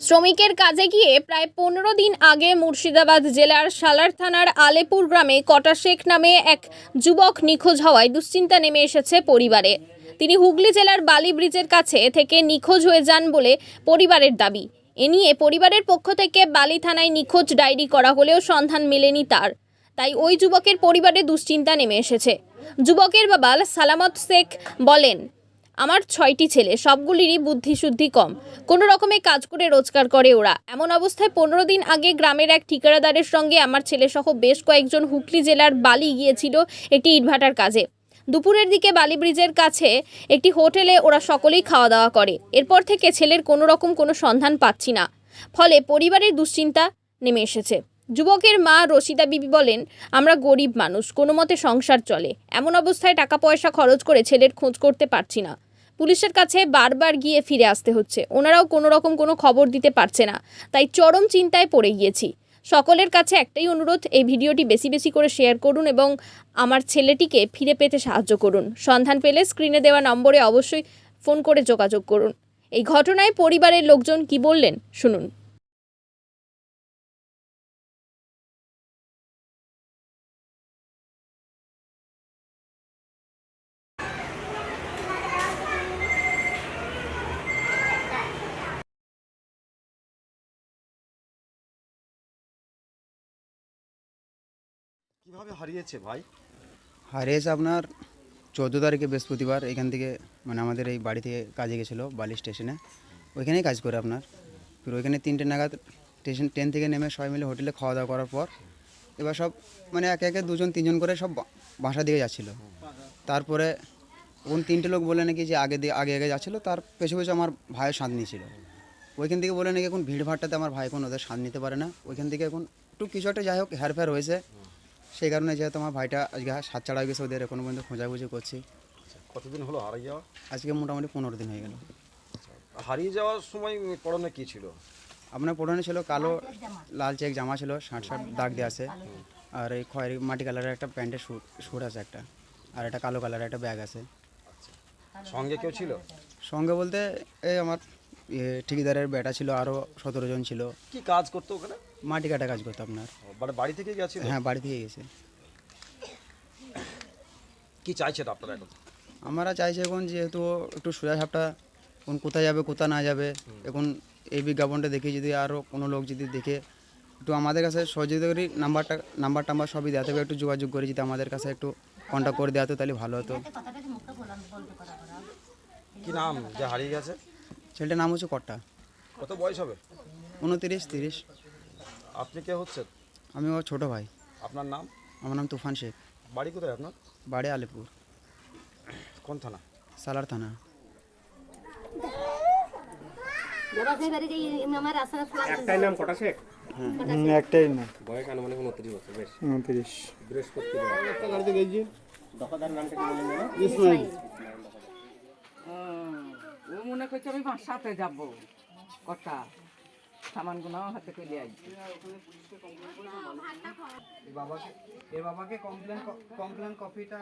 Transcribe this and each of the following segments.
শ্রমিকের কাজে গিয়ে প্রায় পনেরো দিন আগে মুর্শিদাবাদ জেলার সালার থানার আলেপুর গ্রামে কটা শেখ নামে এক যুবক নিখোঁজ হওয়ায় দুশ্চিন্তা নেমে এসেছে পরিবারে। তিনি হুগলি জেলার বালি ব্রিজের কাছে থেকে নিখোঁজ হয়ে যান বলে পরিবারের দাবি। এ নিয়ে পরিবারের পক্ষ থেকে বালি থানায় নিখোঁজ ডায়েরি করা হলেও সন্ধান মেলেনি তার। তাই ওই যুবকের পরিবারে দুশ্চিন্তা নেমে এসেছে। যুবকের বাবা সালামত শেখ বলেন আমার ছয়টি ছেলে, সবগুলিরই বুদ্ধিশুদ্ধি কম। কোনো রকমে কাজ করে রোজগার করে ওরা। এমন অবস্থায় পনেরো দিন আগে গ্রামের এক ঠিকাদারের সঙ্গে আমার ছেলেসহ বেশ কয়েকজন হুগলি জেলার বালি গিয়েছিল একটি ইটভাটার কাজে। দুপুরের দিকে বালি ব্রিজের কাছে একটি হোটেলে ওরা সকলেই খাওয়া দাওয়া করে। এরপর থেকে ছেলের কোনো রকম কোনো সন্ধান পাচ্ছি না। ফলে পরিবারের দুশ্চিন্তা নেমে এসেছে। যুবকের মা রশিদা বিবি বলেন, আমরা গরিব মানুষ, কোনো মতে সংসার চলে। এমন অবস্থায় টাকা পয়সা খরচ করে ছেলের খোঁজ করতে পারছি না। পুলিশের কাছে বারবার গিয়ে ফিরে আসতে হচ্ছে। ওনারাও কোনো রকম কোনো খবর দিতে পারছে না। তাই চরম চিন্তায় পড়ে গিয়েছি। সকলের কাছে একটাই অনুরোধ, এই ভিডিওটি বেশি বেশি করে শেয়ার করুন এবং আমার ছেলেটিকে ফিরে পেতে সাহায্য করুন। সন্ধান পেলে স্ক্রিনে দেওয়া নম্বরে অবশ্যই ফোন করে যোগাযোগ করুন। এই ঘটনায় পরিবারের লোকজন কি বললেন, শুনুন। কীভাবে হারিয়েছে ভাই? হারিয়েছে আপনার চোদ্দ তারিখে বৃহস্পতিবার, এখান থেকে মানে আমাদের এই বাড়ি থেকে কাজে গেছিল বালি স্টেশনে। ওইখানেই কাজ করে আপনার। ফির ওইখানে তিনটে নাগাদ স্টেশন ট্রেন থেকে নেমে সবাই মিলে হোটেলে খাওয়া দাওয়া করার পর, এবার সব মানে একে একে দুজন, তিনজন করে সব বাসা দিকে যাচ্ছিল। তারপরে কোন তিনটে লোক বলে নাকি যে আগে দিয়ে আগে আগে যাচ্ছিল, তার পেছু পেছু আমার ভাইয়ের স্বাদ নিয়েছিল। ওইখান থেকে বলে নাকি এখন ভিড় ভাড়টাতে আমার ভাই এখন ওদের স্বাদ নিতে পারে না। ওইখান থেকে এখন একটু কিছু একটা যাই হোক, হেরফের হয়েছে। সেই কারণে যেহেতু আমার ভাইটা আজকে সাত ছাড়া গেছে ওদের এখনও পর্যন্ত খোঁজাখুঁজি করছি। কতদিন হলো হারিয়ে যাওয়া? আজকে মোটামুটি পনেরো দিন হয়ে গেল। হারিয়ে যাওয়ার সময় পড়নে কি ছিল? আপনার পরনে ছিল কালো লাল চেক জামা। ছিল ষাট ষাট দাগ দিয়ে আছে। আর এই খয়েরি মাটি কালারের একটা প্যান্টের স্যুট স্যুট আছে একটা। আর একটা কালো কালারের একটা ব্যাগ আছে। সঙ্গে কেউ ছিল? সঙ্গে বলতে এই আমার ঠিকাদারের বেটা ছিল আরও সতেরো জন ছিল। কি কাজ করতো ওখানে? মাটি কাটা কাজ করতো আপনার। মানে বাড়ি থেকে গেছিল? হ্যাঁ বাড়ি থেকে গেছে। কি চাইছেন আপনারা এখন? আমরা চাইছি এখন যেহেতু একটু সোজা সাপটা কোন কোথায় যাবে কোথায় না যাবে এখন এই বিজ্ঞাপনটা দেখে যদি আরও কোনো লোক যদি দেখে একটু আমাদের কাছে সহযোগিতা করি নাম্বারটা নাম্বার টাম্বার সবই দেওয়া হবে একটু যোগাযোগ করে যদি আমাদের কাছে একটু কন্ট্যাক্ট করে দেওয়া হতো তাহলে ভালো হতো। কি নাম? যে হারিয়ে গেছে? ছেলেটার নাম হচ্ছে কট্টা কত বয়স হবে? উনতিরিশ তিরিশ। আপনি কে হচ্ছেন? আমি ওর ছোটো ভাই। আপনার নাম? আমার নাম তুফান শেখ। বাড়ি কোথায় আপনার? বাড়ি আলিপুর। কোন থানা? সালার থানা। একটাই নাম কটা শেখ? একটাই না বয়স আনুমানিক উনত্রিশ বছর বেশ। উনত্রিশ। বৃহস্পতিবার। দফাদার নামটা কি বলেন ইসমাইল। ও মনে করছে আমি যাব। কটা? সামানগুলো হাতে করে আসছি বাবাকে এর বাবাকে কমপ্লেন কমপ্লেন কপিটা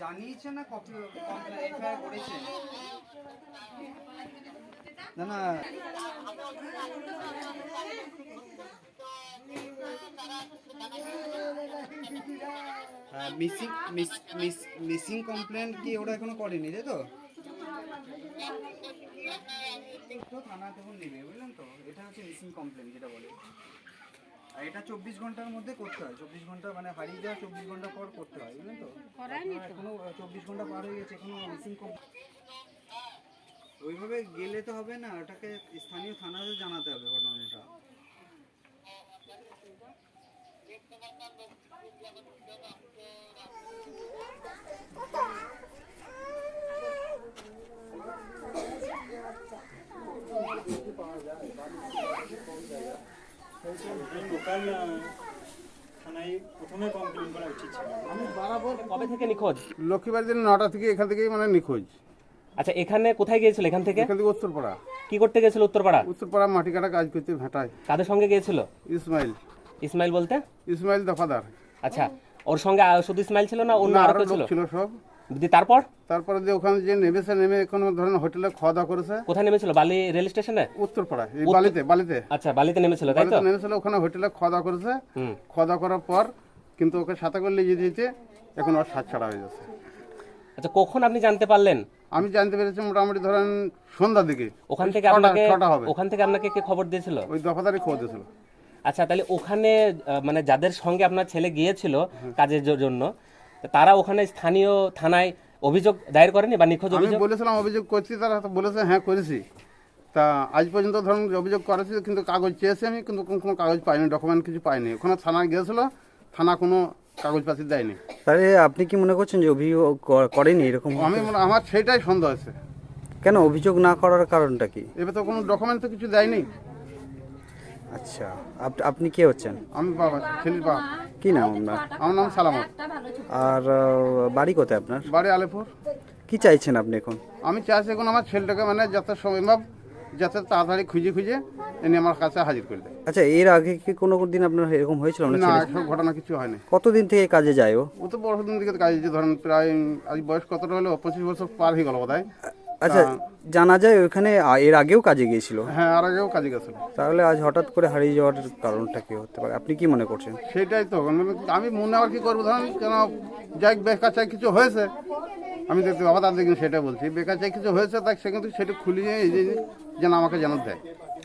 জানিয়েছে না কপি কমপ্লেন এফআইআর করেছে? না না। মিসিং মিসিং কমপ্লেন কি ওরা এখনও করেনি, তাই তো? তো থানা তখন নেবে বুঝলেন তো? এটা হচ্ছে মিসিং কমপ্লেন যেটা বলে। আর এটা চব্বিশ ঘণ্টার মধ্যে করতে হয়। চব্বিশ ঘণ্টা মানে হারিয়ে যাওয়া চব্বিশ ঘণ্টা পর করতে হয় বুঝলেন তো? এখনও চব্বিশ ঘণ্টা পার হয়ে গেছে এখনও মিসিং কমপ্লেন ওইভাবে গেলে তো হবে না ওটাকে স্থানীয় থানাতে জানাতে হবে ঘটনাটা। টোটাল থানায় প্রথমে কমপ্লেন করা উচিত ছিল বরাবর কবে থেকে নিখোঁজ লক্ষ্মীবার দিন নটা থেকে এখান থেকেই মানে নিখোঁজ। আচ্ছা এখানে কোথায় গিয়েছিল? এখান থেকে? এখান থেকে উত্তরপাড়া। কি করতে গেছিল উত্তরপাড়া? উত্তরপাড়া মাটি কাটা কাজ করতে ভেটায়। কাদের সঙ্গে গিয়েছিল? ইসমাইল। ইসমাইল বলতে? ইসমাইল দফাদার। আচ্ছা ওর সঙ্গে শুধু ইসমাইল ছিল না অন্য আরও ছিল সব। দিয়ে তারপর? তারপরে যে ওখানে যে নেমেছে নেমে কোনো ধরেন হোটেলে খাওয়া দাওয়া করেছে। কোথায় নেমেছিল? বালি রেল স্টেশনে? উত্তরপাড়ায় এই বালিতে বালিতে। আচ্ছা বালিতে নেমেছিল তাই তো? নেমেছিল ওখানে হোটেলে খাওয়া দাওয়া করেছে। খাওয়া দাওয়া করার পর কিন্তু ওকে সাথে করে নিয়ে যেতে এখন ওর সাত ছাড়া হয়ে যাচ্ছে আচ্ছা কখন আপনি জানতে পারলেন? আমি জানতে পেরেছি মোটামুটি ধরেন সন্ধ্যার দিকে। ওখান থেকে আপনাকে ওখান থেকে আপনাকে কে খবর দিয়েছিল? ওই দফাদারি খোঁজ দিয়েছিল। আচ্ছা তাহলে ওখানে মানে যাদের সঙ্গে আপনার ছেলে গিয়েছিল কাজের জন্য তারা ওখানে স্থানীয় থানায় অভিযোগ দায়ের করেনি বা নিখোঁজ অভিযোগ? বলেছিলাম অভিযোগ করছি তারা তো বলেছে হ্যাঁ করেছি। তা আজ পর্যন্ত ধরুন অভিযোগ করেছি কিন্তু কাগজ চেয়েছি আমি কিন্তু কোনো- কোনো কাগজ পাইনি ডকুমেন্ট কিছু পাইনি। ওখানে থানায় গিয়েছিল থানা কোনো কাগজপাতি দেয়নি। তাহলে আপনি কি মনে করছেন যে অভিযোগ করেনি এরকম? আমি মনে- আমার সেটাই সন্দেহ আছে। কেন অভিযোগ না করার কারণটা কি? এবার তো কোনো ডকুমেন্ট তো কিছু দেয়নি। আচ্ছা আপ- আপনি কে হচ্ছেন? আমি বাবা ছেলের বাবা। কি নাম আপনার? আমার নাম সালামত আর বাড়ি কোথায় আপনার? বাড়ি আলিপুর। কি চাইছেন আপনি এখন? আমি চাইছি এখন আমার ছেলেটাকে মানে যত সম্ভব যাতে তাড়াতাড়ি খুঁজে খুঁজে এনে আমার কাছে হাজির করে দেয়। আচ্ছা এর আগে কি কোনো দিন আপনার এরকম হয়েছিল না এসব ঘটনা কিছু হয়নি। কতদিন থেকে কাজে যায় ও? ও তো বড় দিন থেকে কাজ ধরেন প্রায় আজ বয়স কতটা হলো? পঁচিশ বছর পার হয়ে গেল বোধ আচ্ছা জানা যায় ওখানে এর আগেও কাজে গিয়েছিল? হ্যাঁ আর আগেও কাজে গেছিল। তাহলে আজ হঠাৎ করে হারিয়ে যাওয়ার কারণটা কি হতে পারে? আপনি কি মনে করছেন? সেটাই তো মানে আমি মনে আবার কি করব ধরেন কেন যাই বেকার চাই কিছু হয়েছে আমি দেখতে বাবা তার কিন্তু সেটা বলছি বেকার চাই কিছু হয়েছে তাই সে কিন্তু সেটা খুলিয়ে এই যে যেন আমাকে জানাত দেয়।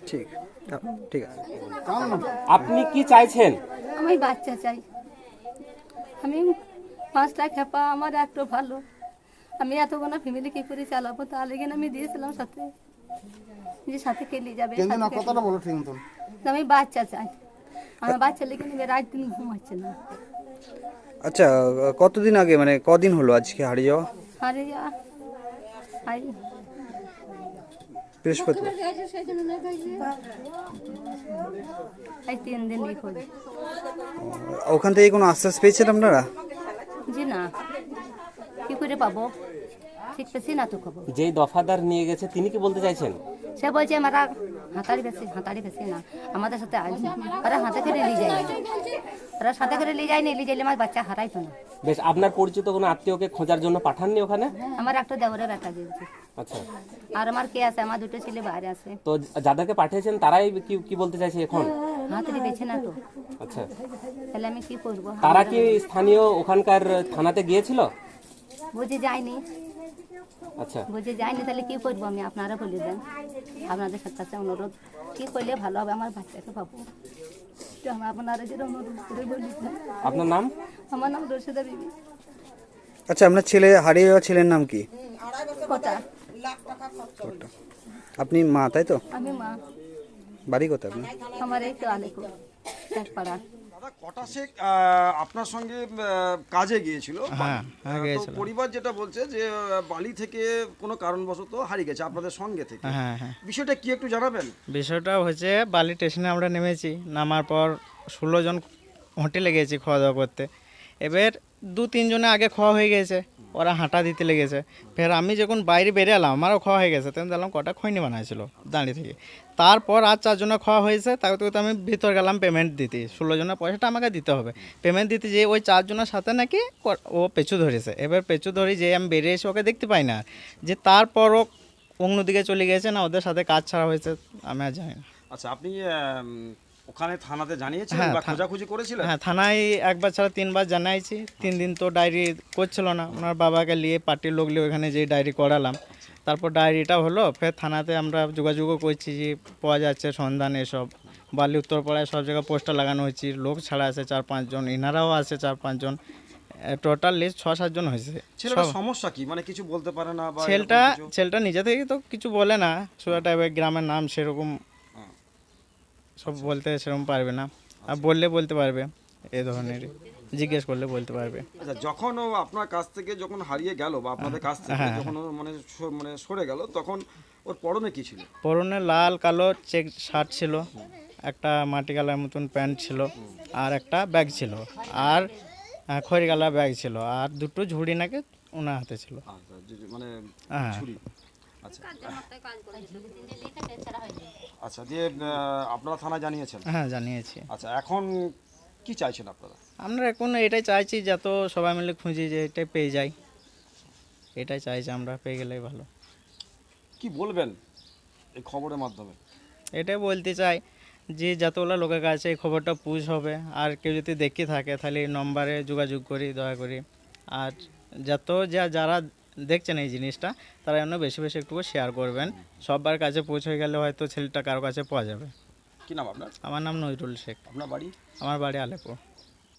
ঠিক ঠিক আছে? আপনি কি চাইছেন? আমি বাচ্চা চাই। আমি পাঁচটা খেপা আমার একটু ভালো। আমি এতগুলো ফ্যামিলি কি করে চালাবো? তাহলে কিনা আমি দিয়েছিলাম সাথে। যে সাথে খেলে যাবে কথাটা বলো ঠিক মতন আমি বাচ্চা চাই। আমার বাচ্চা লেগে নেবে রাত দিন ঘুমাচ্ছে না। আচ্ছা কতদিন আগে মানে কদিন হলো আজকে হারিয়ে যাওয়া? আরে যা আই বৃহস্পতিবার আই তিন দিন ওখান থেকে কোনো আশ্বাস পেয়েছেন আপনারা? জি না। কি করে পাবো? পেছি না তো খবর। যেই দফাদার নিয়ে গেছে তিনি কি বলতে চাইছেন? সে বলছে আমরা হাতাড়ি বেশি হাতাড়ি বেশি না। আমাদের সাথে আজ ওরা হাতে করে নিয়ে যায় ওরা সাথে করে নিয়ে যায়নি নিয়ে যাইলে আমার বাচ্চা হারাইতো না। বেশ আপনার পরিচিত কোনো আত্মীয়কে খোঁজার জন্য পাঠাননি ওখানে? আমার একটা দেওয়ারে ব্যথা দিয়েছে আচ্ছা। আর আমার কে আছে? আমার দুটো ছেলে বাইরে আছে। তো যাদেরকে পাঠিয়েছেন তারাই কি কি বলতে চাইছে এখন? হাতে বেছে না তো। আচ্ছা। তাহলে আমি কি করব? তারা কি স্থানীয় ওখানকার থানাতে গিয়েছিল? বুঝে যায়নি। আচ্ছা। বুঝে যায়নি তাহলে কি করব আমি? আপনারা বলে দেন। আপনাদের সাথে কাছে অনুরোধ। কি করলে ভালো হবে? আমার বাচ্চাকে পাবো। তো আমি আপনারা যেটা অনুরোধ করে বলি। আপনার নাম? আমার নাম রশিদা বিবি। আচ্ছা আপনার ছেলে হারিয়ে যাওয়া ছেলের নাম কি? কথা আপনি মা তাই তো? আমি মা। বাড়ি কোথায় আপনি আমার এই তো আলেকো এক পাড়া দাদা কটা শেখ আপনার সঙ্গে কাজে গিয়েছিল? হ্যাঁ, হ্যাঁ, পরিবার যেটা বলছে যে বালি থেকে কোনো কারণবশত হারিয়ে গেছে আপনাদের সঙ্গে থেকে। হ্যাঁ হ্যাঁ বিষয়টা কি একটু জানাবেন? বিষয়টা হচ্ছে বালি স্টেশনে আমরা নেমেছি নামার পর ষোলো জন হোটেলে গেছি খাওয়া দাওয়া করতে। এবার দু তিনজনে আগে খাওয়া হয়ে গেছে। ওরা হাঁটা দিতে লেগেছে। ফের আমি যখন বাইরে বেরিয়ে আমারও খাওয়া হয়ে গেছে, তখন দেখলাম কটা খৈনি বানাইছিল দাঁড়িয়ে থেকে। তারপর আর চারজনে খাওয়া হয়েছে তাকে তো আমি ভিতর গেলাম পেমেন্ট দিতে। ষোলো জনের পয়সাটা আমাকে দিতে হবে। পেমেন্ট দিতে যে ওই চারজনের সাথে নাকি ও পেছু ধরেছে। এবার পেছু ধরে যে আমি বেরিয়ে এসে ওকে দেখতে পাই না। যে তারপরও অন্যদিকে চলে গেছে না, ওদের সাথে কাজ ছাড়া হয়েছে, আমি আর জানি না। আচ্ছা আপনি ওখানে থানাতে জানিয়েছিলেন হ্যাঁ, বা খোঁজাখুঁজি করেছিলেন? হ্যাঁ থানায় একবার ছাড়া তিনবার জানাইছি তিন দিন তো ডায়েরি করছিল না। ওনার বাবাকে নিয়ে পার্টির লোক নিয়ে ওখানে যে ডায়েরি করালাম। তারপর ডায়েরিটা হলো ফের থানাতে আমরা যোগাযোগও করছি যে পাওয়া যাচ্ছে সন্ধান এসব। বালি উত্তরপাড়ায় সব জায়গায় পোস্টার লাগানো হয়েছে লোক ছাড়া আছে চার পাঁচজন ইনারাও আছে চার পাঁচজন টোটাল লিস্ট ছ সাতজন হয়েছে। ছেলেটার সমস্যা কি? মানে কিছু বলতে পারে না ছেলেটা ছেলেটা নিজে থেকে তো কিছু বলে না। টাইপের গ্রামের নাম সেরকম সব বলতে সেরকম পারবে না। আর বললে বলতে পারবে এ ধরনের। জিজ্ঞেস করলে বলতে পারবে। আচ্ছা যখন ও আপনার কাছ থেকে যখন হারিয়ে গেল বা আপনাদের কাছ থেকে হ্যাঁ, যখন ও মানে স- মানে সরে গেল তখন ওর পরনে কি ছিল? পরনে লাল কালো চেক শার্ট ছিল একটা মাটি কালার মতন প্যান্ট ছিল আর একটা ব্যাগ ছিল আর আহ, খড়ি কালার ব্যাগ ছিল আর দুটো ঝুড়ি নাকি ওনার হাতে ছিল। আচ্ছা, যে- যে- মানে হ্যাঁ। ছুরি। আচ্ছা। আচ্ছা দিয়ে আপনারা থানায় জানিয়েছেন? হ্যাঁ জানিয়েছি। আচ্ছা এখন কি চাইছেন আপনারা? আমরা এখন এটাই চাইছি যত সবাই মিলে খুঁজি যে এটাই পেয়ে যাই। এটাই চাইছি আমরা পেয়ে গেলেই ভালো। কি বলবেন এই খবরের মাধ্যমে? এটাই বলতে চাই যে যতগুলো লোকের কাছে এই খবরটা পুষ হবে। আর কেউ যদি দেখে থাকে তাহলে এই নম্বরে যোগাযোগ করি দয়া করি। আর যত যা যারা দেখছেন এই জিনিসটা তারা যেন বেশি বেশি একটু শেয়ার করবেন। সবার কাছে পৌঁছে গেলে হয়তো ছেলেটা কারও কাছে পাওয়া যাবে। কি নাম আপনার? আমার নাম নজরুল শেখ। আপনার বাড়ি? আমার বাড়ি আলেপুর।